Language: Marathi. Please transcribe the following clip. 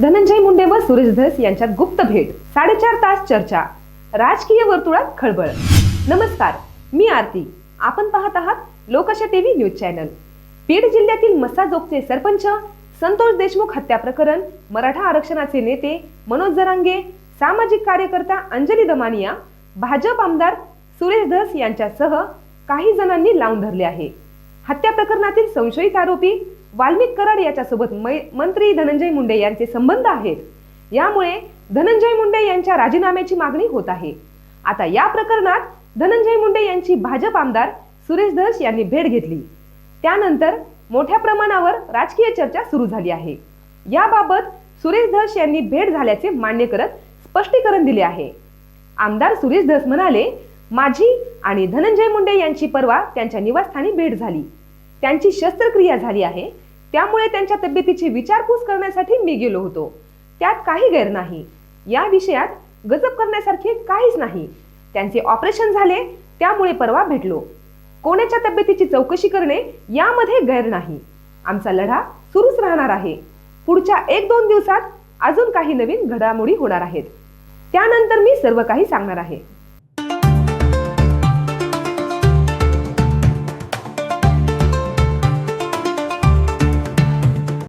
धनंजय मुंडे व सुरेश धस यांच्यात गुप्त भेट. साडेचार तास चर्चा. राजकीय वर्तुळात खळबळ. नमस्कार मी आरती. आपण पाहत आहात लोकशा टीव्ही न्यूज चॅनल. बीड जिल्ह्यातील मसाजोगचे सरपंच संतोष देशमुख हत्या प्रकरण मराठा आरक्षणाचे नेते मनोज जरांगे सामाजिक कार्यकर्ता अंजली दमानिया भाजप आमदार सुरेश धस यांच्यासह काही जणांनी लावून धरले आहे. हत्या प्रकरणातील संशयित आरोपी वाल्मिक कराड याच्यासोबत मै- मंत्री धनंजय मुंडे यांचे संबंध आहेत. यामुळे धनंजय मुंडे यांच्या राजीनाम्याची मागणी होत आहे. आता या प्रकरणात धनंजय मुंडे यांची भाजप आमदार सुरेश धस यांनी भेट घेतली. त्यानंतर मोठ्या प्रमाणावर राजकीय चर्चा सुरू झाली आहे. याबाबत सुरेश धस यांनी भेट झाल्याचे मान्य करत स्पष्टीकरण दिले आहे. आमदार सुरेश धस म्हणाले माझी आणि धनंजय मुंडे यांची परवा त्यांच्या निवासस्थानी भेट झाली. त्यांची शस्त्रक्रिया झाली आहे. त्यामुळे त्यांच्या तब्येतीची विचारपूस करण्यासाठी मी गेलो होतो. त्यात काही गैर नाही या विषयात गजब करण्यासारखे काहीच नाही. त्यांचे ऑपरेशन झाले त्यामुळे परवा भेटलो. कोणाच्या तब्येतीची चौकशी करणे यामध्ये गैर नाही आमचा लढा सुरूच राहणार आहे. पुढच्या एक दोन दिवसात अजून काही नवीन घडामोडी होणार आहेत. त्यानंतर मी सर्व काही सांगणार आहे.